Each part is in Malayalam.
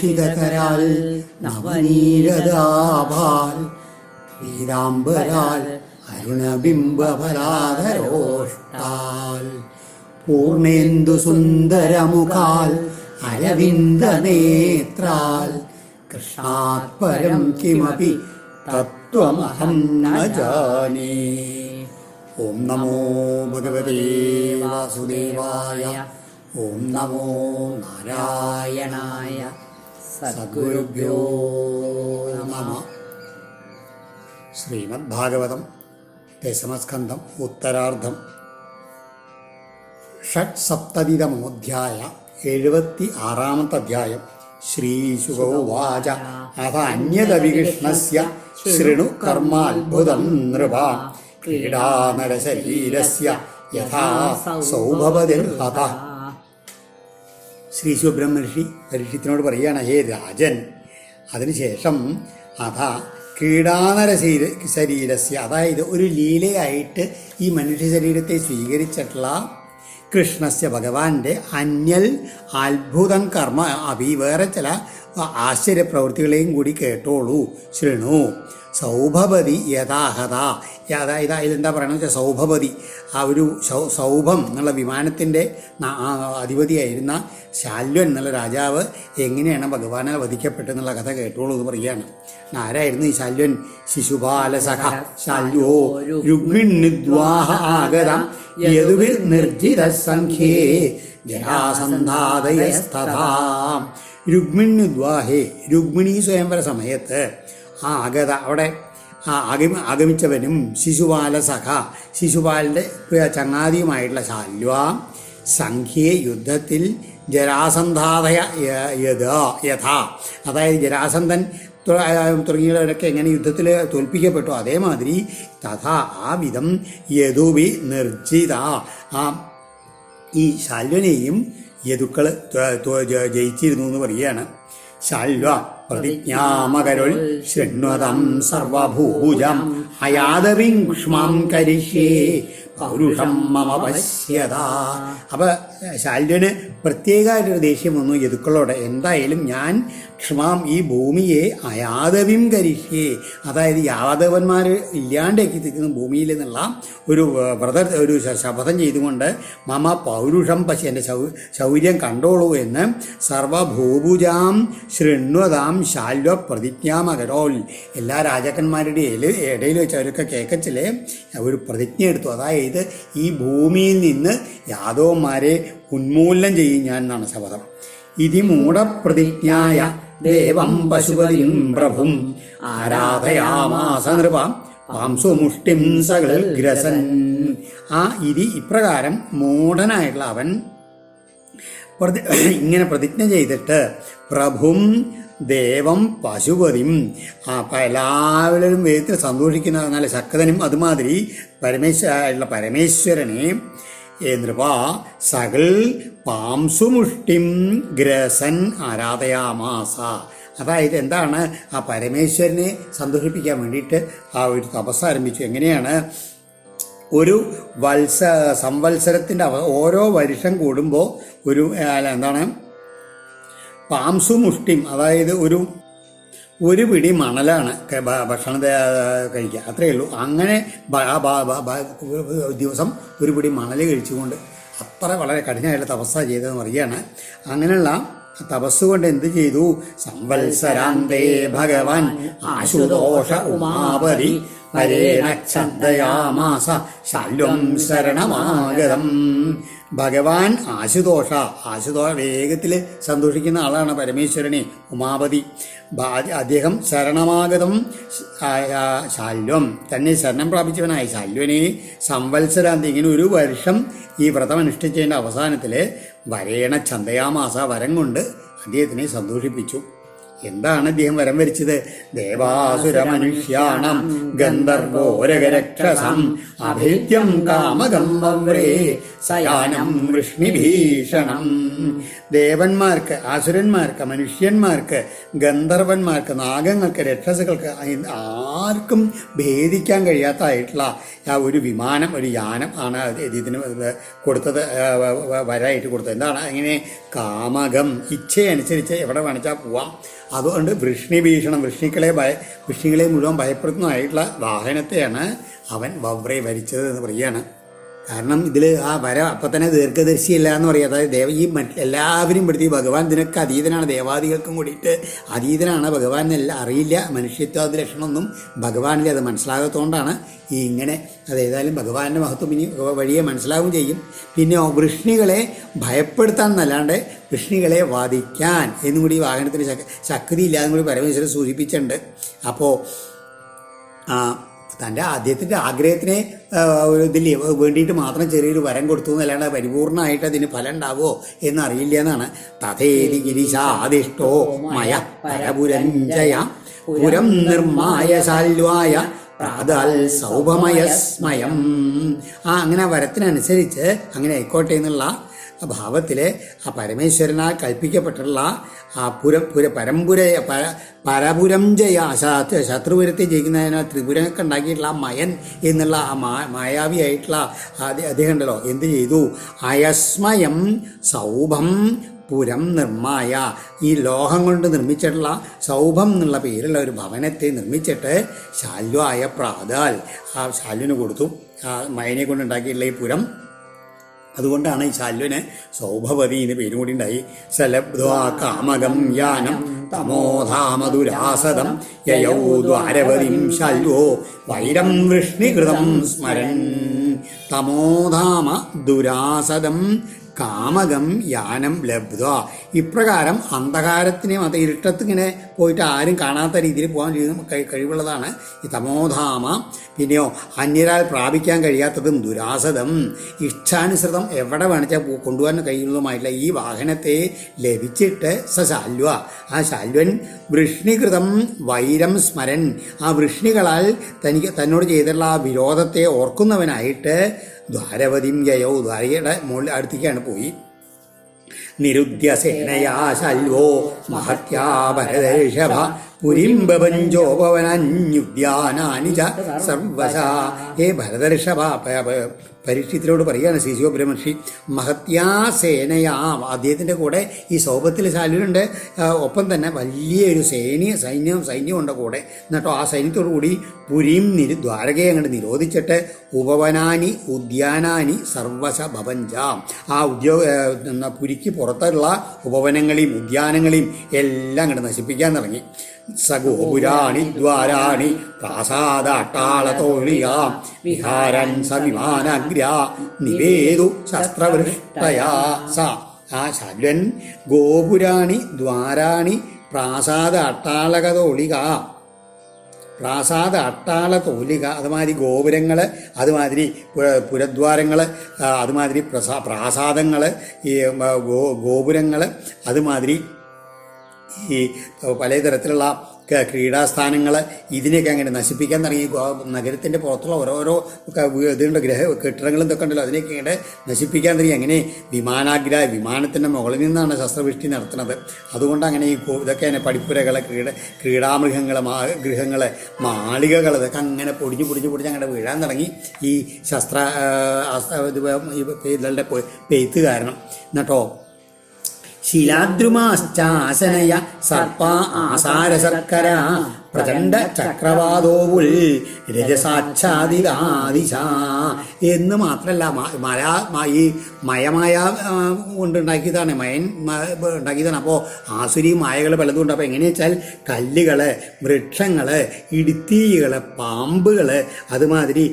വംശീവിഭൂഷിതകരാൽ നവനീരദാഭാൽ പീതാംബരാൽ അരുണബിംബഫലാധരോഷ്ടാൽ പൂർണേന്ദു സുന്ദരമുഖാൽ അരവിന്ദനേത്രാൽ നേത്രാൽ കൃഷ്ണാത്പരം കിമപി തത്വമഹം ന ജാനേ. ഓം നമോ ഭഗവതേ വാസുദേവായ ഓം നമോ നാരായണായ. സദ്ഗുരുഭ്യോ നമ. ശ്രീമദ് ഭാഗവതം ദശമസ്കന്ധം ഉത്തരാർദ്ധം. ഷഡ് സപ്തതിതമോധ്യായ എഴുപത്തി ആറാമത്തെ അധ്യായം ശ്രീശുഗോവാച അഥ അന്യതവികൃഷ്ണസ്യ ശൃണു കർമാത്ഭുതം നൃപ. ക്രീഡാനരശരീരസ്യ യഥാ സൗഭവതിർഹത. ശ്രീ സുബ്രഹ്മർഷി പരീക്ഷത്തിനോട് പറയുകയാണ് ഹേ രാജൻ അതിനുശേഷം അതാ ക്രീഡാനര ശരീര ശരീരസ്യ അതായത് ഒരു ലീലയായിട്ട് ഈ മനുഷ്യ ശരീരത്തെ സ്വീകരിച്ചിട്ടുള്ള കൃഷ്ണസ്യ ഭഗവാന്റെ അന്യൽ അത്ഭുതം കർമ്മ അഭി വേറെ ചില ആശ്ചര്യപ്രവൃത്തികളെയും കൂടി കേട്ടോളൂ. ശൃണു സൗഭവതി യഥാഹത. അതായത് അതിലെന്താ പറയണമെന്ന് വെച്ചാൽ സൗഭപതി ആ ഒരു സൗഭം എന്നുള്ള വിമാനത്തിന്റെ അധിപതിയായിരുന്ന ശാല്വൻ എന്നുള്ള രാജാവ് എങ്ങനെയാണ് ഭഗവാനെ വധിക്കപ്പെട്ടെന്നുള്ള കഥ കേട്ടോളൂ എന്ന് പറയുകയാണ്. ആരായിരുന്നു ഈ ശാല്വൻ ശിശുപാലസഖ ശാല്യോ രുഗ്മിണ്വാഹ യദുവിൽ നിർജിത സംഖ്യേ ജരാസന്ധാതയസ്തഥാ രുഗ്മിണ്യുദ്വാഹേ രുഗ്മിണി സ്വയംവര സമയത്ത് ആ അഗത അവിടെ ആ അഗി അഗമിച്ചവനും ശിശുപാല സഖ. ശിശുപാലിന്റെ ചങ്ങാതിയുമായിട്ടുള്ള ശാല്വ. സംഖ്യയെ യുദ്ധത്തിൽ ജരാസന്ധാതയ യഥാ അതായത് ജരാസന്ധൻ തുടങ്ങിയവരൊക്കെ എങ്ങനെ യുദ്ധത്തിൽ തോൽപ്പിക്കപ്പെട്ടു അതേമാതിരി തഥാ ആ വിധം യദുവി നിർജിത. ആ ഈ ശാല്വനെയും യദുക്കൾ ജയിച്ചിരുന്നു എന്ന് പറയുകയാണ് ശാൽവ പ്രതിജ്ഞാമകരുൾ ശൃണ്വതം സർവഭൂജം അയാദവിങ്ക്ഷ്മം കരിഷ്യേ. പൗരുഷം മമ പശ്യത. അപ്പൊ ശാലിന് പ്രത്യേകമായിട്ടൊരു ദേഷ്യം വന്നു. യദുക്കളോട് എന്തായാലും ഞാൻ ക്ഷമാം ഈ ഭൂമിയെ അയാദവിം കരിഷ്യേ അതായത് യാദവന്മാർ ഇല്ലാണ്ടേക്ക് തിരിക്കുന്ന ഭൂമിയിൽ നിന്നുള്ള ഒരു വ്രത ഒരു ശപഥം ചെയ്തുകൊണ്ട് മമ പൗരുഷം പശി എന്റെ ശൗ ശൗര്യം കണ്ടോളൂ എന്ന് സർവഭൂഭുജാം ശൃണ്വതാം ശാല്വ പ്രതിജ്ഞാമകരോൽ എല്ലാ രാജാക്കന്മാരുടെ ഇടയിൽ വെച്ച് അവരൊക്കെ കേക്കച്ചിൽ ഒരു പ്രതിജ്ഞ എടുത്തു. അതായത് ഈ ഭൂമിയിൽ നിന്ന് യാദവന്മാരെ ഉന്മൂലനം ചെയ്യും ഞാൻ എന്നാണ് ശപഥം. ഇതി മൂഢപ്രതിജ്ഞായ ദേവം പശുപതിയും പ്രഭും. ആരാധയാമാസ നൃപ പാംസുമുഷ്ടിം സകൾ ഗ്രസൻ. ആ ഇതി ഇപ്രകാരം മൂഢനായിട്ടുള്ള അവൻ ഇങ്ങനെ പ്രതിജ്ഞ ചെയ്തിട്ട് പ്രഭും ദേവം പശുപതിയും ആ എല്ലാവരും വേദത്തിൽ സന്തോഷിക്കുന്ന നല്ല ശക്തനും അതുമാതിരി പരമേശ്വര പരമേശ്വരനെ നൃപ സകൽ പാംസുമുഷ്ടിം ഗ്രസൻ ആരാധയാമാസ. അതായത് എന്താണ്? ആ പരമേശ്വരനെ സന്തോഷിപ്പിക്കാൻ വേണ്ടിയിട്ട് ആ ഒരു തപസ് ആരംഭിച്ചു. എങ്ങനെയാണ്? ഒരു വത്സ സംവത്സരത്തിന്റെ ഓരോ വർഷം കൂടുമ്പോൾ ഒരു എന്താണ്? പാംസുമുഷ്ടിം അതായത് ഒരു ഒരു പിടി മണലാണ് ഭക്ഷണം കഴിക്കുക. അത്രയേ ഉള്ളൂ. അങ്ങനെ ദിവസം ഒരു പിടി മണൽ കഴിച്ചുകൊണ്ട് അത്ര വളരെ കഠിനമായിട്ട് തപസ്സ ചെയ്തതെന്ന് പറയുകയാണ് അങ്ങനെയുള്ള തപസ്സുകൊണ്ട് എന്ത് ചെയ്തു? സംവത്സരാന്തേ ഭഗവാൻ ആശുദോഷ ഉമാപതി ചന്തയാമാസ ശല്യം ശരണമാഗതം. ഭഗവാൻ ആശുതോഷ ആശുതോഷ വേഗത്തിൽ സന്തോഷിക്കുന്ന ആളാണ് പരമേശ്വരനെ ഉമാപതി. അദ്ദേഹം ശരണമാഗതം ശാല്യം തന്നെ ശരണം പ്രാപിച്ചവനായ. ശാല്യനെ സംവത്സരാന്തി ഇങ്ങനെ ഒരു വർഷം ഈ വ്രതം അനുഷ്ഠിച്ചതിന്റെ അവസാനത്തിൽ വരേണ ചന്തയാമാസ വരം കൊണ്ട് അദ്ദേഹത്തിനെ സന്തോഷിപ്പിച്ചു. എന്താണ് അദ്ദേഹം വരം വരിച്ചത്? ദേവാസുര മനുഷ്യാണം ഗന്ധർവോരകരക്ഷസം അഭേദ്യം കാമഗംഭവ്രേ സയാനം വൃഷ്ണിഭീഷണം. ദേവന്മാർക്ക് ആസുരന്മാർക്ക് മനുഷ്യന്മാർക്ക് ഗന്ധർവന്മാർക്ക് നാഗങ്ങൾക്ക് രക്ഷസുകൾക്ക് ആർക്കും ഭേദിക്കാൻ കഴിയാത്തതായിട്ടുള്ള ആ ഒരു വിമാനം ഒരു യാനം ആണ് ഇതിന് കൊടുത്തത് വരായിട്ട് കൊടുത്തത്. എന്താണ്? അങ്ങനെ കാമകം ഇച്ഛയനുസരിച്ച് എവിടെ വേണിച്ചാൽ പോവാം. അതുകൊണ്ട് വൃഷ്ണി ഭീഷണം വൃഷ്ണികളെ ഭയ വൃഷ്ണികളെ മുഴുവൻ ഭയപ്പെടുത്തുന്നതായിട്ടുള്ള വാഹനത്തെയാണ് അവൻ വവ്രെ വരിച്ചത് എന്ന് പറയുകയാണ്. കാരണം ഇതിൽ ആ വര അപ്പം തന്നെ ദീർഘദർശിയല്ല എന്ന് പറയാം. അതായത് ദേവ ഈ എല്ലാവരും പെടുത്തി ഭഗവാൻ ഇതിനൊക്കെ അതീതനാണ്. ദേവാദികൾക്കും കൂടിയിട്ട് അതീതനാണ്. ഭഗവാൻ എല്ലാം അറിയില്ല. മനുഷ്യത്വാദി ലക്ഷണമൊന്നും ഭഗവാനിൽ അത് മനസ്സിലാകത്തോണ്ടാണ് ഈ ഇങ്ങനെ അത് ഏതായാലും ഭഗവാന്റെ മഹത്വം ഇനി വഴിയെ മനസ്സിലാവുകയും ചെയ്യും. പിന്നെ വൃഷ്ണികളെ ഭയപ്പെടുത്താൻ എന്നല്ലാണ്ട് വൃഷ്ണികളെ വാദിക്കാൻ എന്നും കൂടി ഈ വാഹനത്തിന് ശക്തി ഇല്ലാതെ കൂടി പരമേശ്വരൻ സൂചിപ്പിച്ചിട്ടുണ്ട്. അപ്പോൾ തന്റെ ആദ്യത്തിന്റെ ആഗ്രഹത്തിന് ഇതിൽ വേണ്ടിയിട്ട് മാത്രം ചെറിയൊരു വരം കൊടുത്തു എന്നല്ലാണ്ട് പരിപൂർണമായിട്ട് അതിന് ഫലം ഉണ്ടാവുമോ എന്നറിയില്ല എന്നാണ്. തഥേതി ഗിരിശാദിഷ്ടോ മയ പരപുരഞ്ജയ പുരം നിർമായ ശാൽവായ പ്രാതൽ സൗഭമയസ്മയം. ആ അങ്ങനെ വരത്തിനനുസരിച്ച് അങ്ങനെ ആയിക്കോട്ടെ എന്നുള്ള ഭാവത്തിലെ ആ പരമേശ്വരനാൽ കൽപ്പിക്കപ്പെട്ടുള്ള ആ പുര പുര പരമ്പുര പര പരപുരം ജയ ശത്രുപുരത്തെ ജയിക്കുന്നതിനാൽ ത്രിപുരമൊക്കെ ഉണ്ടാക്കിയിട്ടുള്ള ആ മയൻ എന്നുള്ള ആ മാ മായാവിയായിട്ടുള്ള അദ്ദേ- അദ്ദേഹം ഉണ്ടല്ലോ. എന്ത് ചെയ്തു? അയസ്മയം സൗഭം പുരം നിർമ്മായ. ഈ ലോഹം കൊണ്ട് നിർമ്മിച്ചിട്ടുള്ള സൗഭം എന്നുള്ള പേരുള്ള ഒരു ഭവനത്തെ നിർമ്മിച്ചിട്ട് ശാല്വായ പ്രാതാൽ ആ ശാല്വിന് കൊടുത്തു. ആ മയനെ കൊണ്ട് ഉണ്ടാക്കിയിട്ടുള്ള ഈ പുരം. അതുകൊണ്ടാണ് ഈ ശാല്വന് സൗഭവതി എന്ന് പേരും കൂടി ഉണ്ടായി. സലബ്ധ്വാ കാമകം യാനം തമോധാമധുരാസതം യയൗ ദ്വാരവതിം ശാല്വോ വൈരം വൃഷ്ണികൃതം സ്മരൻ തമോധാമ ദുരാസതം കാമകം യാനം ലബ്ധ. ഇപ്രകാരം അന്ധകാരത്തിനെ അത് ഇരുട്ടത്തിങ്ങനെ പോയിട്ട് ആരും കാണാത്ത രീതിയിൽ പോകാൻ കഴിവുള്ളതാണ് ഈ തമോധാമ. പിന്നെയോ അന്യരാൽ പ്രാപിക്കാൻ കഴിയാത്തതും ദുരാസതം ഇച്ഛാനുസൃതം എവിടെ വേണിച്ചാൽ കൊണ്ടുപോകാൻ കഴിയുന്നതുമായിട്ടുള്ള ഈ വാഹനത്തെ ലഭിച്ചിട്ട് സ ശാല്വ ആ ശാല്വൻ വൃഷ്ണികൃതം വൈരം സ്മരൻ. ആ വൃഷ്ണികളാൽ തനിക്ക് തന്നോട് ചെയ്തിട്ടുള്ള ആ വിരോധത്തെ ഓർക്കുന്നവനായിട്ട് ദ്വാരവതിം ജയോ ദ്വാരയുടെ മുകളിൽ അടുത്തേക്കാണ് പോയി. നിരുദ്യസേനയാ ശൽവോ മഹത്യാ ഭരതഋഷഭ സർവശ. ഹേ ഭരതഋഷഭ പ- പ- പരീക്ഷത്തിനോട് പറയുകയാണ് ശ്രീശിവ ബ്രഹ്മർഷി മഹത്യാ സേനയാ. അദ്ദേഹത്തിന്റെ കൂടെ ഈ സൗഭത്തിൽ ശാലുണ്ട് ഒപ്പം തന്നെ വലിയൊരു സേനീയ സൈന്യം സൈന്യമുണ്ട് കൂടെ. എന്നിട്ടോ ആ സൈന്യത്തോടു കൂടി പുരിയും നിരു ദ്വാരകയെ അങ്ങോട്ട് നിരോധിച്ചിട്ട് ഉപവനാനി ഉദ്യാനാനി സർവശ ഭവഞ്ചാം. ആ ഉദ്യോഗ പുരിക്ക് പുറത്തുള്ള ഉപവനങ്ങളെയും ഉദ്യാനങ്ങളെയും എല്ലാം അങ്ങോട്ട് നശിപ്പിക്കാൻ തുടങ്ങി. സഗോപുരാണി ദ്വാരാണി പ്രാസാദാട്ടാളതോഴിയാം വിഹാരൻ സവിമാനഗ്ര നിവേദു ശസ്ത്രവൃഷ്ടയാ സ. ആ ശല്വൻ ഗോപുരാണി ദ്വാരാണി പ്രാസാദ അട്ടാളകതോളിക പ്രാസാദ അട്ടാള തോലിക അതുമാതിരി ഗോപുരങ്ങൾ അതുമാതിരി പുരദ്വാരങ്ങൾ അതുമാതിരി പ്രസാ പ്രാസാദങ്ങൾ ഈ ഗോ ഗോപുരങ്ങൾ അതുമാതിരി ഈ പലതരത്തിലുള്ള ക്രീഡാസ്ഥാനങ്ങൾ ഇതിനെയൊക്കെ അങ്ങനെ നശിപ്പിക്കാൻ തുടങ്ങി. നഗരത്തിന്റെ പുറത്തുള്ള ഓരോരോ ഇതുണ്ട് ഗ്രഹ കെട്ടിടങ്ങളും ഇതൊക്കെ ഉണ്ടല്ലോ. അതിനെയൊക്കെ ഇങ്ങനെ നശിപ്പിക്കാൻ തുടങ്ങി. അങ്ങനെ വിമാനാഗ്ര വിമാനത്തിന്റെ മുകളിൽ നിന്നാണ് ശസ്ത്രവൃഷ്ടി നടത്തുന്നത്. അതുകൊണ്ട് അങ്ങനെ ഈ ഇതൊക്കെ തന്നെ പഠിപ്പുരകൾ ക്രീഡ ക്രീഡാമൃഗങ്ങൾ മാ ഗൃഹങ്ങൾ മാളികകൾ ഇതൊക്കെ അങ്ങനെ പൊടിഞ്ഞ് പൊടിഞ്ഞ് പൊടിഞ്ഞ് അങ്ങനെ വീഴാൻ തുടങ്ങി. ഈ ശസ്ത്ര പൊ- പെയ്ത്ത് കാരണം. എന്നിട്ടോ ശിലാദ്രുമാശ്ചാസനയ സർപ്പ ആസാര ശർക്കര പ്രചണ്ഡ ചക്രവാതോവുൽ രജസാച്ഛാദിതാദിശ എന്ന് മാത്രമല്ല മല ഈ മയമായ കൊണ്ടുണ്ടാക്കിയതാണ് മയൻ ഉണ്ടാക്കിയതാണ്. അപ്പോൾ ആസുരി മായകൾ പലതും ഉണ്ട്. അപ്പോൾ എങ്ങനെയാ വെച്ചാൽ കല്ലുകൾ വൃക്ഷങ്ങൾ ഇടുത്തീകൾ പാമ്പുകൾ അതുമാതിരി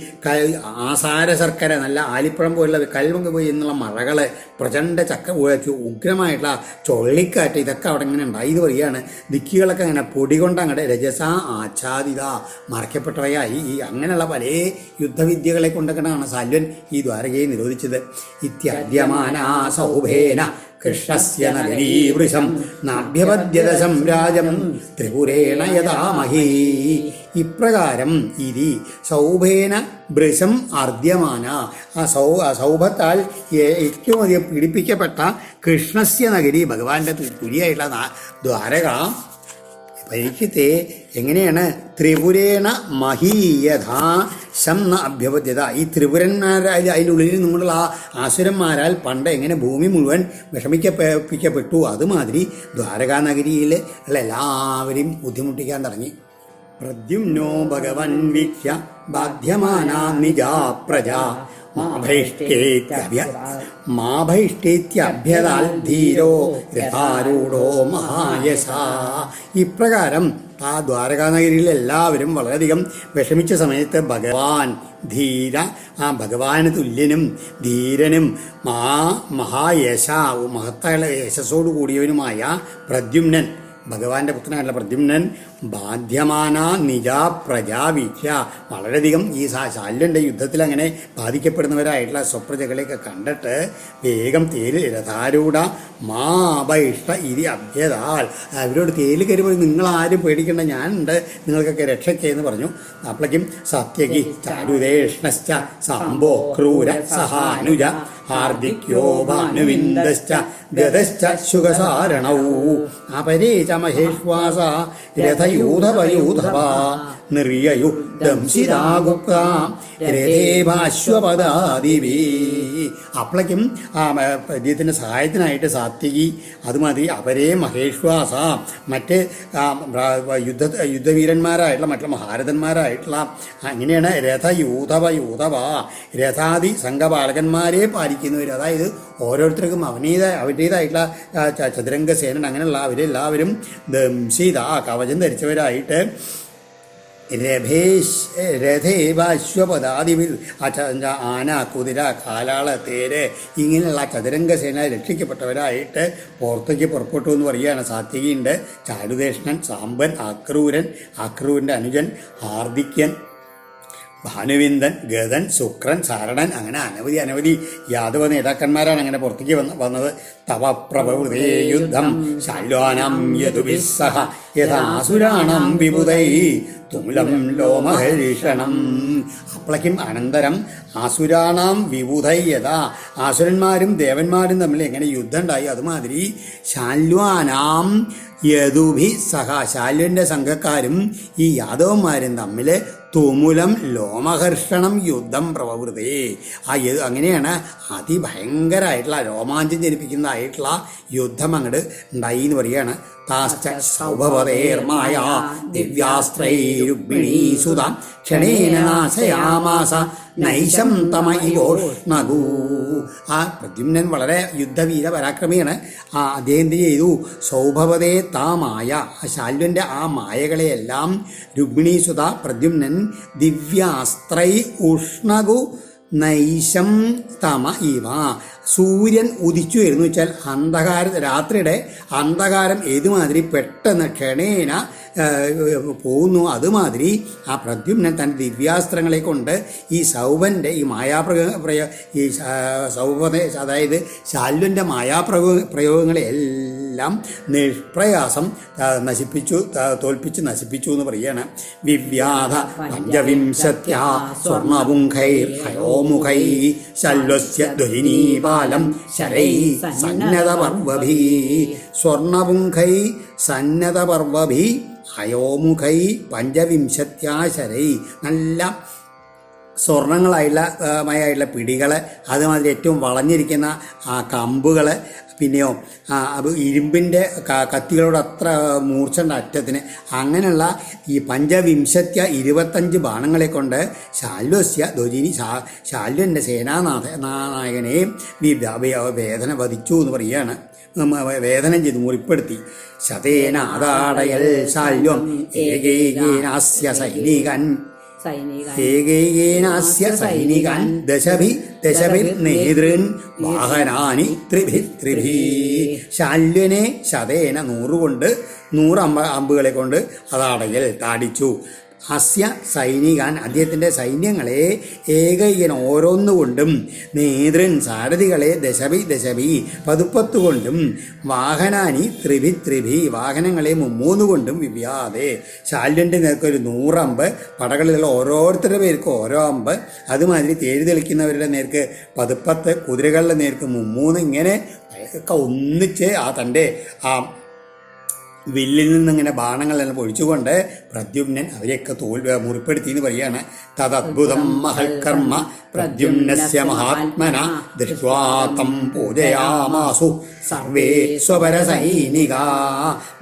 ആസാര ശർക്കര നല്ല ആലിപ്പഴം പോലുള്ള കൽവങ്ക പോയി എന്നുള്ള മഴകൾ പ്രചണ്ഡ ചക്ക ഉ- ഉഗ്രമായിട്ടുള്ള ചുഴലിക്കാറ്റ് ഇതൊക്കെ അവിടെ ഇങ്ങനെ ഉണ്ടായി എന്ന് പറയുകയാണ്. ദിക്കുകളൊക്കെ അങ്ങനെ പൊടി കൊണ്ട് അങ്ങോട്ട് രജസ ആച്ഛാദിത. മറയ്ക്കപ്പെട്ടവയായി. ഈ അങ്ങനെയുള്ള പല യുദ്ധവിദ്യകളെ കൊണ്ടൊക്കെയാണ് സാല്വൻ ഈ ദ്വാരകയെ നിരോധിച്ചത്. ഇത്യാദ്യമാന സൗഭേന കൃഷ്ണസ്യ നഗരീവൃശം നാഭ്യപദ്യത സംരാജം ത്രിപുരേണ യഥാമഹീ ഇപ്രകാരം ഇതി സൗഭേന വൃശം അർദ്യമാന ആ സൗ സൗഭത്താൽ ഏറ്റവും അധികം പീഡിപ്പിക്കപ്പെട്ട കൃഷ്ണസ്യ നഗരി ഭഗവാന്റെ പുരിയായിട്ടുള്ള ദ്വാരക പരീക്ഷത്തെ എങ്ങനെയാണ്? ത്രിപുരേണ മഹീയഥാ ശം ന അഭ്യപദ്യത ഈ ത്രിപുരന്മാരായ അതിനുള്ളിൽ നിന്നുള്ള ആ ആസുരന്മാരാൽ പണ്ട് എങ്ങനെ ഭൂമി മുഴുവൻ വിഷമിക്കപ്പിക്കപ്പെട്ടു അതുമാതിരി ദ്വാരകാ നഗരിയിൽ ഉള്ള എല്ലാവരെയും ബുദ്ധിമുട്ടിക്കാൻ തുടങ്ങി. പ്രദ്യുമ്നോ ഭഗവൻ വീക്ഷ്യ ബാധ്യമാനാ നിജാ പ്രജ. ധീരോ രഥാരൂഢോ മഹായസ ഇപ്രകാരം ആ ദ്വാരകാനഗരിയിൽ എല്ലാവരും വളരെയധികം വിഷമിച്ച സമയത്ത് ഭഗവാൻ ധീര ആ ഭഗവാന് തുല്യനും ധീരനും മാ മഹായശ മഹത്തായ യശസ്സോടു കൂടിയവനുമായ പ്രദ്യുമ്നൻ ഭഗവാന്റെ പുത്രനായിട്ടുള്ള പ്രദ്യുമ്നൻ ബാധ്യമാന നിജ പ്രജാവീക്ഷ വളരെയധികം ഈ ശാല്യന്റെ യുദ്ധത്തിൽ അങ്ങനെ ബാധിക്കപ്പെടുന്നവരായിട്ടുള്ള സ്വപ്രജകളെയൊക്കെ കണ്ടിട്ട് വേഗം തേര് രഥാരൂഢ മാപയിഷ്ട ഇതി അഭ്യതാൽ. അവരോട് തേൽ കയറുമ്പോൾ നിങ്ങൾ ആരും പേടിക്കേണ്ട ഞാനുണ്ട് നിങ്ങൾക്കൊക്കെ രക്ഷയ്ക്ക് എന്ന് പറഞ്ഞു. അപ്പോഴേക്കും സത്യകി ചാരുദേഷ്ണശ്ച സാംബോ ക്രൂര സഹാനുജ. ഹാർദിക്യോ ഭാനുവിന്ദശ്ച ഗതശ്ച ശുഖസാരണൗ. അപരേ ച മഹേശ്വാസ രഥയൂഥവയൂഥവ നിർയയു ദംശിതാഗുപ്ത രഥേഭാശ്വപദാദിവേ. അപ്പോഴേക്കും ആ പദ്യത്തിന്റെ സഹായത്തിനായിട്ട് സാത്വികി അതുമാതിരി അവരെ മഹേഷ്വാസ മറ്റ് യുദ്ധ യുദ്ധവീരന്മാരായിട്ടുള്ള മറ്റുള്ള മഹാരഥന്മാരായിട്ടുള്ള അങ്ങനെയാണ് രഥയൂഥവ യൂഥവ രഥാദി സംഘപാലകന്മാരെ പാലിക്കുന്നവർ അതായത് ഓരോരുത്തർക്കും അവനേതായ അവരുടേതായിട്ടുള്ള ചതുരംഗ സേനൻ അങ്ങനെയുള്ള അവരെല്ലാവരും ദംശിത കവചം ധരിച്ചവരായിട്ട് രഭേശ് രഥേവാശ്വപദാദിവിൽ ആന കുതിര കാലാള തേര് ഇങ്ങനെയുള്ള ചതുരംഗ സേന രക്ഷിക്കപ്പെട്ടവരായിട്ട് പുറത്തേക്ക് പുറപ്പെട്ടു എന്ന് പറയുകയാണ് സാത്യകിയുണ്ട് ചാരുദേഷ്ണൻ സാമ്പൻ അക്രൂരൻ അക്രൂരിന്റെ അനുജൻ ഹാർദിക്യൻ ഭാനുവിന്ദൻ ഗതൻ ശുക്രൻ സാരണൻ അങ്ങനെ അനവധി അനവധി യാദവ നേതാക്കന്മാരാണ് അങ്ങനെ പുറത്തേക്ക് വന്ന് വന്നത്. തവ പ്രഭവൃതേ യുദ്ധം ശാല്വാനം യദുവിസ്സഹ യഥാസുരാണം വിബുധൈ തുമുലം ലോമഹരീഷണം. അപ്പളക്കും അനന്തരം ആസുരാണാം വിബുധൈ യഥാ ആസുരന്മാരും ദേവന്മാരും തമ്മിൽ എങ്ങനെ യുദ്ധം ഉണ്ടായി അതുമാതിരി ശാല്വാനാം യദുഭി സഹ ശാല്യന്റെ സംഘക്കാരും ഈ യാദവന്മാരും തമ്മിൽ തുമുലം ലോമഹർഷണം യുദ്ധം പ്രവൃത്തി ആ അങ്ങനെയാണ് അതിഭയങ്കരമായിട്ടുള്ള രോമാഞ്ചം ജനിപ്പിക്കുന്നതായിട്ടുള്ള യുദ്ധം അങ്ങോട്ട് ഉണ്ടായി എന്ന് പറയുകയാണ് താശ്ച സൗഭവതേർമായ ദിവ്യാസ്ത്രൈരുഗ്മിണീസുതാം. ക്ഷണേന നാശയാമാസ നൈശം തമയോഷ്ണകൂ ആ പ്രദ്യുമ്നൻ വളരെ യുദ്ധവീര പരാക്രമിയാണ്. ആ അദ്ദേഹം ചെയ്തു. സൗഭവതേ താ മായ. ആ ശാല്വന്റെ ആ മായകളെയെല്ലാം രുഗ്മിണീസുത പ്രദ്യുമ്നൻ ദിവ്യാസ്ത്രൈ ഉഷ്ണകു നൈശം തമ ഇവ. സൂര്യൻ ഉദിച്ചു എന്ന് വെച്ചാൽ അന്ധകാര രാത്രിയുടെ അന്ധകാരം ഏതുമാതിരി പെട്ടെന്ന് ക്ഷണേന പോകുന്നു അതുമാതിരി ആ പ്രദ്യുമ്നൻ തന്റെ ദിവ്യാസ്ത്രങ്ങളെ കൊണ്ട് ഈ സൗഭന്റെ ഈ മായാപ്രയോ പ്രയ ഈ സൗഭത അതായത് ശാല്വന്റെ മായാപ്രയോ പ്രയോഗങ്ങളെ എല്ലാം നിഷ്പ്രയാസം നശിപ്പിച്ചു തോൽപ്പിച്ച് നശിപ്പിച്ചു എന്ന് പറയാണ്. വിവ്യാധ പഞ്ചവിംശത്യ സ്വർണപുംഖൈ ഹയോമുഖൈ ശല്വസ്യ ധ്വനിപാലം ശരൈ സന്നതപർവഭി സ്വർണപുംഖൈ സന്നതപർവഭി ഹയോമുഖൈ പഞ്ചവിംശത്യാശരൈ നല്ല സ്വർണങ്ങളായുള്ള മയായിട്ടുള്ള പിടികൾ അതുമാതിരി ഏറ്റവും വളഞ്ഞിരിക്കുന്ന ആ കമ്പുകൾ പിന്നെയോ അത് ഇരുമ്പിന്റെ കത്തികളോട് അത്ര മൂർച്ചണ്ട അറ്റത്തിന്. അങ്ങനെയുള്ള ഈ പഞ്ചവിംശത്യ ഇരുപത്തഞ്ച് ബാണങ്ങളെ കൊണ്ട് ശാല്വസ്യ ധ്വജിനി ശാ ശാല്യന്റെ സേനാനാഥ വ- വേദന വധിച്ചു എന്ന് പറയുകയാണ്. വേദനം ചെയ്തു മുറിപ്പെടുത്തി. ശതേനാദാടയൽ ശാല്യം ഏകേകേനാസ്യ സൈനികൻ. സൈനിക ഏകേകേനാസ്യ സൈനികാൻ. ദശഭി ദശഭിർ നേതൃൻ വാഹനാനി ത്രിഭി ത്രിഭി. ശാല്യനെ ശതേന നൂറുകൊണ്ട് നൂറ് അമ്പ അമ്പുകളെ കൊണ്ട് അതാടയിൽ താടിച്ചു. അസ്യ സൈനികാൻ അദ്ദേഹത്തിന്റെ സൈന്യങ്ങളെ ഏകൈകൻ ഓരോന്നുകൊണ്ടും നേതൃൻ സാരഥികളെ ദശഭി ദശഭി പതുപ്പത്ത് കൊണ്ടും വാഹനാനി ത്രിഭി ത്രിഭി വാഹനങ്ങളെ മുമ്മൂന്ന് കൊണ്ടും വിവ്യാതെ. ശാല്യന്റെ നേർക്ക് ഒരു നൂറമ്പ് പടകളിലുള്ള ഓരോരുത്തരുടെ പേർക്ക് ഓരോ അമ്പ് അതുമാതിരി തേര് തെളിക്കുന്നവരുടെ നേർക്ക് പതുപ്പത്ത് കുതിരകളുടെ നേർക്ക് മുമ്മൂന്ന് ഇങ്ങനെ ഒന്നിച്ച് ആ തന്റെ ആ വില്ലിൽ നിന്നിങ്ങനെ ബാണങ്ങളെല്ലാം പൊഴിച്ചുകൊണ്ട് പ്രദ്യുമ്നൻ അവരെയൊക്കെ തോൽ മുറിപ്പെടുത്തി എന്ന് പറയാണ് തദ്ഭുതം മഹൽക്കർമ്മ പ്രദ്യുമ്നസ്യ മഹാത്മന ദൃശ്വാതം പൂജയാമാസു. സർവേ സ്വപര സൈനിക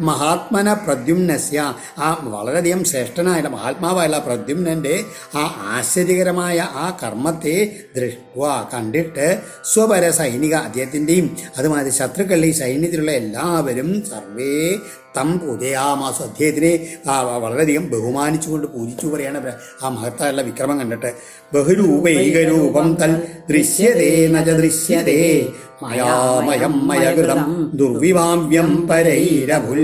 മഹാത്മന പ്രദ്യുമ്നസ്യ. ആ വളരെയധികം ശ്രേഷ്ഠനായ മഹാത്മാവായുള്ള പ്രദ്യുമ്നന്റെ ആ ആശ്ചര്യകരമായ ആ കർമ്മത്തെ ദൃഷ്ട കണ്ടിട്ട് സ്വപര സൈനിക അദ്ദേഹത്തിന്റെയും അതുമാതിരി ശത്രുക്കളുടെ സൈന്യത്തിലുള്ള എല്ലാവരും സർവേ തം പൂജയാമാസു അദ്ദേഹത്തിനെ വളരെയധികം ബഹുമാനിച്ചുകൊണ്ട് പൂജിച്ചു പറയാണ് ആ മഹത്തായുള്ള വിക്രമം കണ്ടിട്ട്. ബഹുരൂപൈകരൂപം തൽ ദൃശ്യതേ നജ ദൃശ്യതേ മയാമയം മയകൃതം ദുർവിവാമ്യം പരൈരഭുൽ.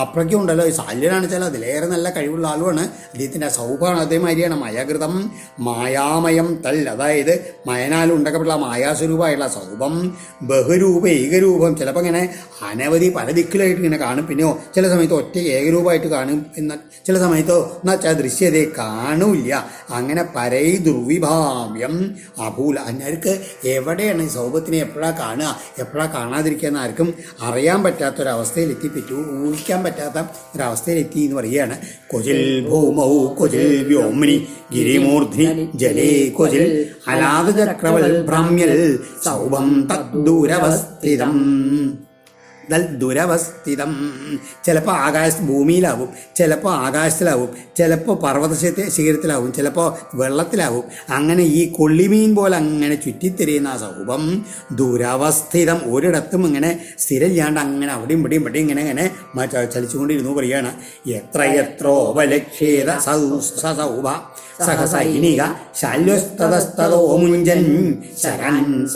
അപ്പോഴൊക്കെ ഉണ്ടല്ലോ ശാല്യനാണ് വെച്ചാൽ അതിലേറെ നല്ല കഴിവുള്ള ആളുമാണ് അദ്ദേഹത്തിന്റെ സൗഭാണ് അതേമാതിരിയാണ് മയകൃതം മായാമയം തൽ അതായത് മയനാൽ ഉണ്ടാക്കപ്പെട്ട മായാസ്വരൂപമായുള്ള സൗഭം ബഹുരൂപ ഏകരൂപം. ചിലപ്പോൾ ഇങ്ങനെ അനവധി പല ദിക്കിലായിട്ട് ഇങ്ങനെ കാണും. പിന്നെയോ ചില സമയത്ത് ഒറ്റ ഏകരൂപമായിട്ട് കാണും എന്ന ചില സമയത്തോ എന്നാ വെച്ചാൽ ദൃശ്യതയെ കാണൂല്ല. അങ്ങനെ പരൈ ദുർവിഭാവ്യം അഭൂല. അന്നർക്ക് എവിടെയാണ് ഈ സൗഭത്തിനെ എപ്പോഴാണ് കാണുക? എപ്പോഴാണ് കാണാതിരിക്കുകയെന്ന് ആർക്കും അറിയാൻ പറ്റാത്തൊരവസ്ഥയിൽ എത്തിപ്പറ്റു ഊഹിക്കാൻ പറ്റാത്ത ഒരവസ്ഥയിലെത്തി എന്ന് പറയുകയാണ്. കൊജിൽ ഭൂമൗ കൊജിൽ വ്യോമിനി ഗിരിമൂർധി ജലേ കൊജിൽ അനാഥചക്രവൽ ഭ്രാമ്യൽ സൗഭം തദ്ദൂരവസ്ഥിതം ദുരവസ്ഥിതം. ചിലപ്പോൾ ആകാശ ഭൂമിയിലാവും ചിലപ്പോൾ ആകാശത്തിലാവും ചിലപ്പോൾ പർവത ശിഖരത്തിലാവും ചിലപ്പോൾ വെള്ളത്തിലാവും. അങ്ങനെ ഈ കൊള്ളിമീൻ പോലെ അങ്ങനെ ചുറ്റിത്തിരിയുന്ന ആ സൗഭം ദുരവസ്ഥിതം ഒരിടത്തും ഇങ്ങനെ സ്ഥിരമില്ലാണ്ട് അങ്ങനെ അവിടെയും ഇവിടെയും ഇവിടെയും ഇങ്ങനെ ഇങ്ങനെ ചലിച്ചുകൊണ്ടിരുന്നു പറയുകയാണ്. എത്ര എത്രോപലക്ഷേത സൗ സൗഭ സഹസൈനിക ശല്യസ്തതസ്തോ മുഞ്ചൻ ശരൺ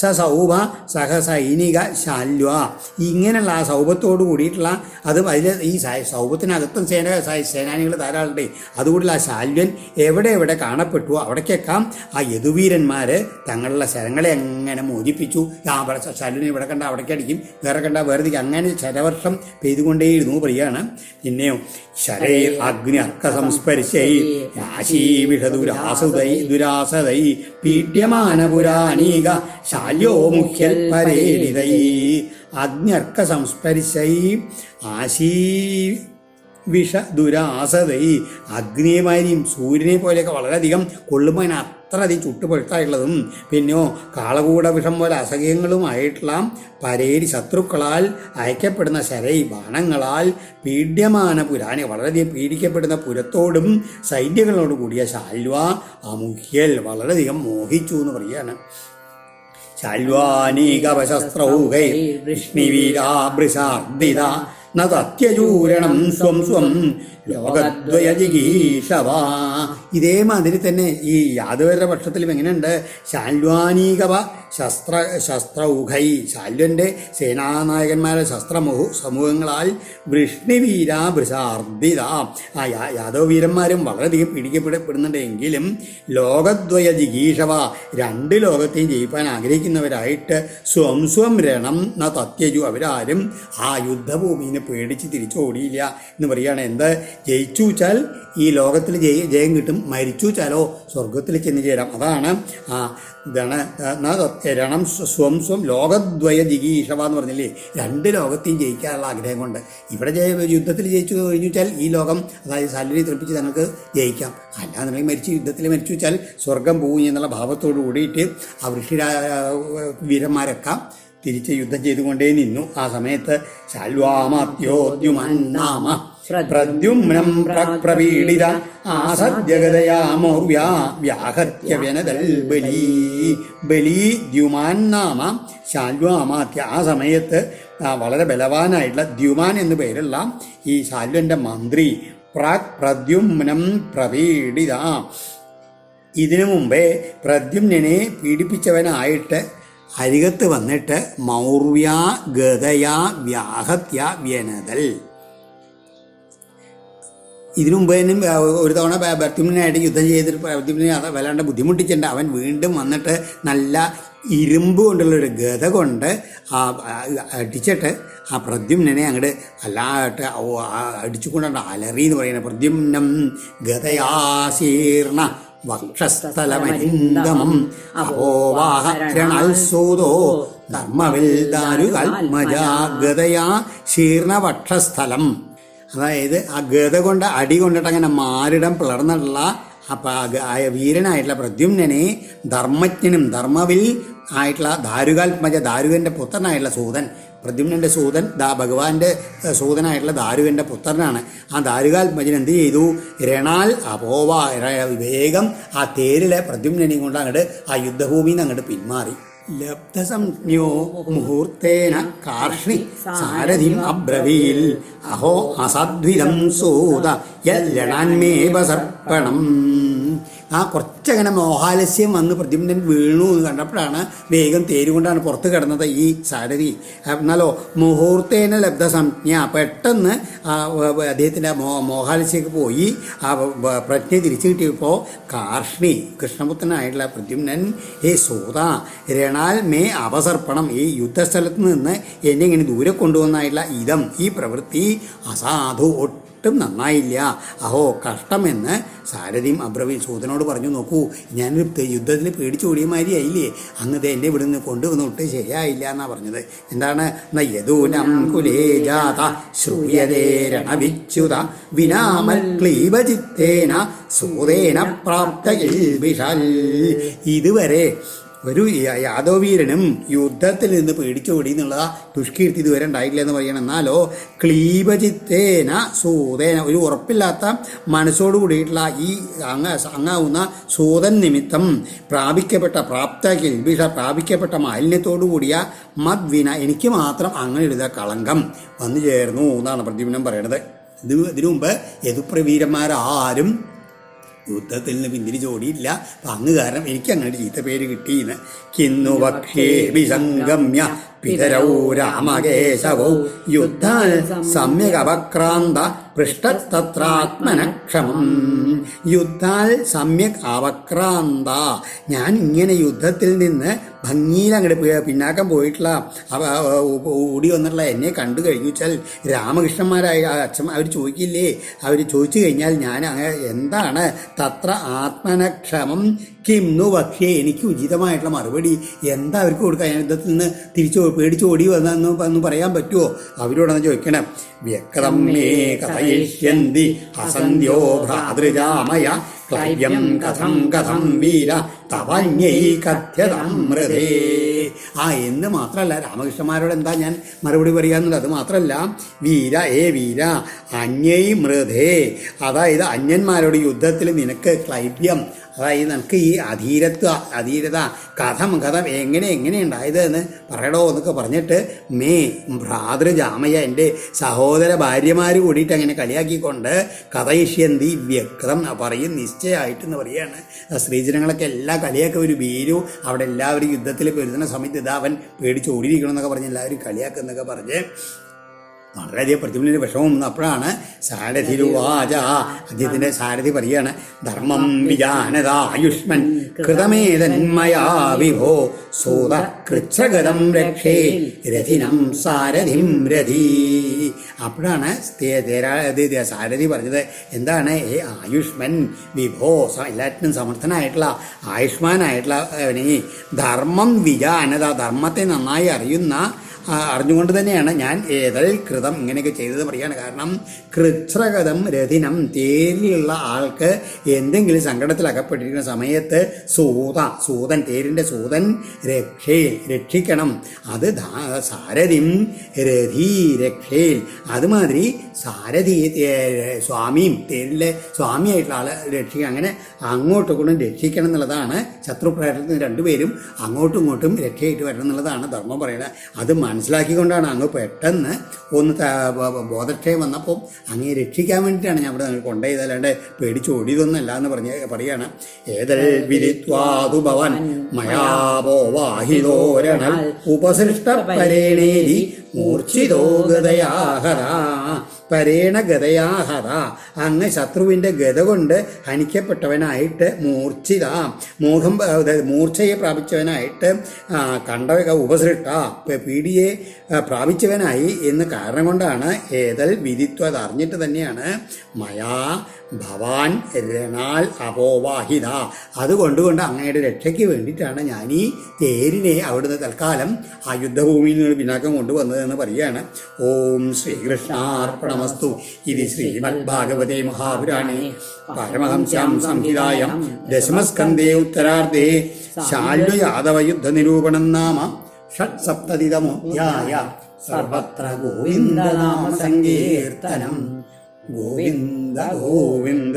സൗഭ സഹസൈനിക ശാല്വ. ഇങ്ങനെയുള്ള ആ സൗഭത്തോട് കൂടിയിട്ടുള്ള അത് അതിൽ ഈ സൗഭത്തിനകത്തും സേന സേനാനികൾ ധാരാളമുണ്ട് അതുകൂടിയുള്ള ആ ശാല്യൻ എവിടെ എവിടെ കാണപ്പെട്ടു അവിടേക്കൊക്കെ. ആ യദുവീരന്മാർ തങ്ങളുടെ ശരങ്ങളെ എങ്ങനെ മോചിപ്പിച്ചു. ആ ശല്യനെ ഇവിടെ കണ്ട അവിടേക്ക് അടിക്കും. വേറെ കണ്ട വേറെ അങ്ങനെ ശരവർഷം പെയ്തുകൊണ്ടേയിരുന്നു. പറയുകയാണ് പിന്നെയോ ശരേ അഗ്നി അർക്ക സംസ്പരിശൈ രാശീവിഷദുരാസുതൈ ദുരാസതൈ പീഡ്യമാന പുരാണീക ശാല്യോ മുഖ്യൽ പരേരിതൈ അഗ്ന്യർക്ക സംസ്പരിശൈ ആശീ വിഷ ദുരാസതൈ അഗ്നിയുമാരിയും സൂര്യനെ പോലെയൊക്കെ വളരെയധികം കൊള്ളുമ്പോൾ അത്രയധികം ചുട്ടുപഴുത്തായിട്ടുള്ളതും പിന്നെയോ കാളകൂട വിഷം പോലെ അസഹ്യങ്ങളുമായിട്ടുള്ള പരേരി ശത്രുക്കളാൽ അയക്കപ്പെടുന്ന ശരൈ ബാണങ്ങളാൽ പീഡ്യമാന പുരാണി വളരെയധികം പീഡിക്കപ്പെടുന്ന പുരത്തോടും സൈന്യങ്ങളോട് കൂടിയ ശാൽവ അമുഖ്യൽ വളരെയധികം മോഹിച്ചു എന്ന് പറയുകയാണ്. ശാൽവാനീകവശസ്ത്രൗകൈ വൃഷ്ണിവീരാഭൃശാർദിത ന തത്യചൂരണം സ്വം സ്വം ലോകദ്വയ ഇതേ ഇതേമാതിരി തന്നെ ഈ യാദവരുടെ പക്ഷത്തിലും എങ്ങനെയുണ്ട്? ശാൽവാനീകവ ശസ്ത്ര ശസ്ത്രൗഘൈ. ശാല്വന്റെ സേനാനായകന്മാരുടെ ശസ്ത്രമുഹു സമൂഹങ്ങളാൽ വൃഷ്ണിവീര ഭൃശാർദിത ആ യാദവ വീരന്മാരും വളരെയധികം പിടിക്കപ്പെടപ്പെടുന്നുണ്ട് എങ്കിലും ലോകദ്വയ ജിഗീഷവ രണ്ട് ലോകത്തെയും ജയിപ്പാൻ ആഗ്രഹിക്കുന്നവരായിട്ട് സ്വം സ്വം രണം ന തത്യജു. അവരാരും ആ യുദ്ധഭൂമിനെ പേടിച്ച് തിരിച്ചോടിയില്ല എന്ന് പറയുകയാണ്. എന്ത്? ജയിച്ചു വെച്ചാൽ ഈ ലോകത്തിൽ ജയ ജയം കിട്ടും. മരിച്ചു വെച്ചാലോ സ്വർഗത്തിൽ ചെന്ന് ചേരാം. അതാണ് ആ ഇതാണ് രണം സ്വം സ്വം ലോകദ്വയ ജിഗീഷവ എന്ന് പറഞ്ഞില്ലേ? രണ്ട് ലോകത്തെയും ജയിക്കാനുള്ള ആഗ്രഹം കൊണ്ട്. ഇവിടെ ജയ യുദ്ധത്തിൽ ജയിച്ചു കഴിഞ്ഞു വെച്ചാൽ ഈ ലോകം അതായത് സാലറി തെളിപ്പിച്ച് തങ്ങൾക്ക് ജയിക്കാം. അല്ലാന്നുണ്ടെങ്കിൽ മരിച്ച് യുദ്ധത്തിൽ മരിച്ചു വെച്ചാൽ സ്വർഗം പോകും എന്നുള്ള ഭാവത്തോട് കൂടിയിട്ട് ആ വൃഷിരാ വീരന്മാരൊക്കെ തിരിച്ച് യുദ്ധം ചെയ്തുകൊണ്ടേ നിന്നു. ആ സമയത്ത് ശാൽവാമാത്യോദ്യുമന്നാമ പ്രദ്യുമ്നം പ്രപീഡിത ആസദ്യഗതയാമൗര്യാ വ്യാഹത്യ വ്യനതൽ ബലി. ബലി ദ്യുമാൻ നാമ ശാൽവാമാത്യ. ആ സമയത്ത് വളരെ ബലവാനായിട്ടുള്ള ദ്യുമാൻ എന്നു പേരുള്ള ഈ ശാൽവന്റെ മന്ത്രി പ്രാക് പ്രദ്യുമ്നം പ്രവീഡിത ഇതിനു മുമ്പേ പ്രദ്യുമ്നെ പീഡിപ്പിച്ചവനായിട്ട് അരികത്ത് വന്നിട്ട് മൗർവ്യ ഗതയ വ്യാഹത്യ വ്യനതൽ. ഇതിനു മുമ്പ് തന്നെ ഒരു തവണ ഭർത്തിമിനായിട്ട് യുദ്ധം ചെയ്തിട്ട് ഭർത്തിമിനെ വല്ലാണ്ട് ബുദ്ധിമുട്ടിച്ചിട്ടുണ്ട്. അവൻ വീണ്ടും വന്നിട്ട് നല്ല ഇരുമ്പ് കൊണ്ടുള്ള ഒരു ഗത കൊണ്ട് ആ അടിച്ചിട്ട് ആ പ്രദ്യുമ്നെ അങ്ങോട്ട് അല്ലാട്ട് അടിച്ചുകൊണ്ടാണ് അലറി എന്ന് പറയുന്നത് പ്രദ്യുമ്നം ഗതയാശീർണ വക്ഷസ്ഥലമരിന്ദമം അപോവാഹരണൽസൂതോ ധർമ്മവിൽ ദാരുകൽമജാഗതയാ ശീർണവക്ഷസ്ഥലം അതായത് ആ ഗത കൊണ്ട് അടി കൊണ്ടിട്ട് അങ്ങനെ മാറിടം പിളർന്നിട്ടുള്ള ആ വീരനായിട്ടുള്ള പ്രദ്യുമ്നനെ ധർമ്മജ്ഞനും ധർമ്മവിൽ ആയിട്ടുള്ള ദാരുകാത്മജ ദാരുകന്റെ പുത്രനായിട്ടുള്ള സൂതൻ പ്രദ്യുമ്നന്റെ സൂതൻ ദാ ഭഗവാന്റെ സൂതനായിട്ടുള്ള ദാരുകന്റെ പുത്രനാണ്. ആ ദാരുകാത്മജൻ എന്ത് ചെയ്തു? രണാൽ അപോവ വേഗം ആ തേരിലെ പ്രദ്യുമ്നനെയും കൊണ്ട് അങ്ങോട്ട് ആ യുദ്ധഭൂമിയിൽ നിന്ന് അങ്ങോട്ട് പിന്മാറി. ലബ്ധസംജ്ഞോ മുഹൂർത്തേന കാർഷി സാരഥിം അബ്രവീൽ. അഹോ അസദ്വിധം സൂത യല്ലണാന്മേവ സർപ്പണം. ആ കുറച്ചങ്ങനെ മോഹാലസ്യം വന്ന് പ്രദ്യുമ്നൻ വീണു എന്ന് കണ്ടപ്പോഴാണ് വേഗം തേരുകൊണ്ടാണ് പുറത്ത് കിടന്നത് ഈ സാരഥി. എന്നാലോ മുഹൂർത്തേന ലബ്ധ സംജ്ഞ പെട്ടെന്ന് അദ്ദേഹത്തിന്റെ മോ മോഹാലസ്യൊക്കെ പോയി. ആ പ്രജ്ഞ തിരിച്ചു കിട്ടിയപ്പോൾ കാർഷ്ണി കൃഷ്ണപുത്രനായിട്ടുള്ള പ്രദ്യുമ്നൻ ഹേ സൂത രണാൽ മേ അവസർപ്പണം ഈ യുദ്ധസ്ഥലത്ത് നിന്ന് എന്നെ ഇങ്ങനെ ദൂരെ കൊണ്ടുവന്നായിട്ടുള്ള ഇതം. ഈ പ്രവൃത്തി അസാധു ഒട്ടും നന്നായില്ല. അഹോ കഷ്ടമെന്ന് സാരഥിയും അബ്രവിൽ സൂതനോട് പറഞ്ഞു നോക്കൂ ഞാൻ യുദ്ധത്തിൽ പേടിച്ചു ഓടിയ മാതിരി ആയില്ലേ? അങ്ങത് എന്റെ ഇവിടെ നിന്ന് കൊണ്ടുവന്ന് ഒട്ടും ശരിയായില്ല എന്നാ പറഞ്ഞത്. എന്താണ്? യദൂനം ഇതുവരെ ഒരു യാദവീരനും യുദ്ധത്തിൽ നിന്ന് പേടിച്ചോടി എന്നുള്ള ദുഷ്കീർത്തി ഇതുവരെ ഉണ്ടായില്ല എന്ന് പറയണം. എന്നാലോ ക്ലീബചിത്തേന സൂതേന ഒരു ഉറപ്പില്ലാത്ത മനസ്സോട് കൂടിയിട്ടുള്ള ഈ അങ്ങ അങ്ങാവുന്ന സൂതൻ നിമിത്തം പ്രാപിക്കപ്പെട്ട പ്രാപ്ത കിൽബിഷ പ്രാപിക്കപ്പെട്ട മാലിന്യത്തോടു കൂടിയ മദ്വിന എനിക്ക് മാത്രം അങ്ങനെ എഴുത കളങ്കം വന്നു ചേർന്നു എന്നാണ് പ്രതിബിംബം പറയണത് ഇത് ഇതിനു മുമ്പ് യദുപ്രവീരന്മാരാരും യുദ്ധത്തിൽ നിന്ന് പിന്തിരി ഓടിയില്ല അപ്പൊ അങ്ങ് കാരണം എനിക്ക് അങ്ങനെ ചീത്ത പേര് കിട്ടിയെന്ന് കിന്നു പക്ഷേ വിസംഗമ്യ പിതരൗ രാമകേശവൗ യുദ്ധാൽ സമ്യഗവക്രാന്ത പൃഷ്ടത്രാത്മനക്ഷമം യുദ്ധാൽ സമ്യക് അവക്രാന്ത. ഞാൻ ഇങ്ങനെ യുദ്ധത്തിൽ നിന്ന് ഭംഗിയിൽ അങ്ങോട്ട് പിന്നാക്കം പോയിട്ടുള്ള ഓടി വന്നിട്ടുള്ള എന്നെ കണ്ടു കഴിഞ്ഞു വെച്ചാൽ രാമകൃഷ്ണന്മാരായ അച്ഛൻ അവർ ചോദിക്കില്ലേ? അവർ ചോദിച്ചു കഴിഞ്ഞാൽ ഞാൻ എന്താണ്? തത്ര ആത്മനക്ഷമം കിംന്നു പക്ഷേ എനിക്ക് ഉചിതമായിട്ടുള്ള മറുപടി എന്താ അവർക്ക് കൊടുക്കുക ഞാൻ യുദ്ധത്തിൽ നിന്ന് തിരിച്ചു പേടിച്ച് ഓടി വന്നെന്ന് എന്ന് പറയാൻ പറ്റുമോ അവരോടൊന്ന് ചോദിക്കണം. വ്യക്തം മേ കഥയിഷ്യന്തി ഹസന്യോ ഭ്രാതൃജാമയ ക്ലൈവ്യം കഥം കഥം വീര തവഞ്ഞൈ കഥ്യതമൃതേ ആ എന്ന് മാത്രമല്ല രാമകൃഷ്ണന്മാരോട് എന്താ ഞാൻ മറുപടി പറയാന്നുള്ളത് അത് മാത്രമല്ല വീര ഏ വീര അന്യൈ മൃതേ. അതായത് അന്യന്മാരോട് യുദ്ധത്തിൽ നിനക്ക് ക്ലൈവ്യം അതായത് നമുക്ക് ഈ അധീരത്വ അധീരത കഥം കഥം എങ്ങനെ എങ്ങനെ ഉണ്ടായത് എന്ന് പറയടോ എന്നൊക്കെ പറഞ്ഞിട്ട് മേ ഭ്രാതൃജാമയ എന്റെ സഹോദര ഭാര്യമാർ കൂടിയിട്ട് അങ്ങനെ കളിയാക്കിക്കൊണ്ട് കഥയിഷ്യന്തി വ്യക്തം പറയും നിശ്ചയമായിട്ടെന്ന് പറയാണ്. ആ സ്ത്രീജനങ്ങളൊക്കെ എല്ലാ കളിയൊക്കെ ഒരു വീരു അവിടെ എല്ലാവരും യുദ്ധത്തിൽ പെരുതുന്ന സമയത്ത് ഇതാ അവൻ പേടിച്ച് ഓടിയിരിക്കണം എന്നൊക്കെ പറഞ്ഞ് എല്ലാവരും കളിയാക്കുന്നൊക്കെ പറഞ്ഞ് വളരെയധികം പ്രതിഫലിന് വിഷമം അപ്പോഴാണ് സാരഥിരുവാച. അദ്ദേഹത്തിന്റെ സാരഥി പറയാണ് ധർമ്മം വിജാനത ആയുഷ്മൻ കൃതമേതന്മയാ വിഭോ സൂത കൃച്ഛഗതം രക്ഷേ രഥിനം സാരഥിം രഥി. അപ്പോഴാണ് സാരഥി പറഞ്ഞത് എന്താണ് ഏ ആയുഷ്മൻ വിഭോ എല്ലാറ്റിനും സമർത്ഥനായിട്ടുള്ള ആയുഷ്മാനായിട്ടുള്ള ധർമ്മം വിജാനത ധർമ്മത്തെ നന്നായി അറിയുന്ന അറിഞ്ഞുകൊണ്ട് തന്നെയാണ് ഞാൻ ഏതൽ കൃതം ഇങ്ങനെയൊക്കെ ചെയ്തത് പറയാണ് കാരണം കൃത്രകഥം രഥിനം തേരിലുള്ള ആൾക്ക് എന്തെങ്കിലും സങ്കടത്തിൽ അകപ്പെട്ടിരിക്കുന്ന സമയത്ത് സൂത സൂതൻ തേരിന്റെ സൂതൻ രക്ഷയിൽ രക്ഷിക്കണം. അത് സാരഥിം രഥി രക്ഷയിൽ അതുമാതിരി സാരഥി സ്വാമിയും തേരിലെ സ്വാമിയായിട്ടുള്ള ആളെ രക്ഷിക്കുക അങ്ങനെ അങ്ങോട്ടും കൂടെ രക്ഷിക്കണം എന്നുള്ളതാണ് ശത്രുപ്രേരണത്തിന് രണ്ടുപേരും അങ്ങോട്ടും ഇങ്ങോട്ടും രക്ഷയായിട്ട് വരണം എന്നുള്ളതാണ് ധർമ്മം പറയുന്നത്. അത് മനസ്സിലാക്കിക്കൊണ്ടാണ് അങ്ങ് പെട്ടെന്ന് ഒന്ന് ബോധക്ഷയം വന്നപ്പോൾ അങ്ങേ രക്ഷിക്കാൻ വേണ്ടിയിട്ടാണ് ഞാൻ ഇവിടെ കൊണ്ടുപോയതല്ലാണ്ട് കൊണ്ടുപോയത് അല്ലാണ്ട് പേടിച്ച് ഓടിയതൊന്നല്ല എന്ന് പറഞ്ഞ് പറയാണ് ഏതൽ വിരിത്വാതു ഭവൻ മയാപോ വാഹിതോരണൽ ഉപസൃഷ്ട പരേണേരി മൂർച്ഛിതോ ഗതയാഹത പരേണ ഗതയാഹത അങ്ങ് ശത്രുവിന്റെ ഗത കൊണ്ട് ഹനിക്കപ്പെട്ടവനായിട്ട് മൂർച്ഛിത. മോഹം മൂർച്ഛയെ പ്രാപിച്ചവനായിട്ട് കണ്ട ഉപസൃഷ്ട. പീഡിയെ പ്രാപിച്ചവനായി എന്ന് കാരണം കൊണ്ടാണ് ഏതൽ വിധിത്വം അത് അറിഞ്ഞിട്ട് തന്നെയാണ് മയാ ഭവാൻ രണാൽ അപോവാഹിത അതുകൊണ്ടുകൊണ്ട് അങ്ങയുടെ രക്ഷയ്ക്ക് വേണ്ടിയിട്ടാണ് ഞാൻ ഈ തേരിനെ അവിടുന്ന് തൽക്കാലം ആ യുദ്ധഭൂമിയിൽ നിന്ന് പിന്നാക്കം കൊണ്ടുവന്നതെന്ന് പറയുകയാണ്. ഓം ശ്രീകൃഷ്ണാർപ്പണമസ്തു. ഇത് ശ്രീമദ് ഭാഗവതേ മഹാപുരാണേ. പരമഹംസ്യാം സംഹിതായം ദശമസ്കന്ധേ ഉത്തരാർദ്ധേ. ശാല്യ യാദവ യുദ്ധ നിരൂപണം നാമ ഷട്സപ്തതിതമോധ്യായ സർവത്ര ഗോവിന്ദനാമ ಗೋವಿಂದ ಗೋವಿಂದ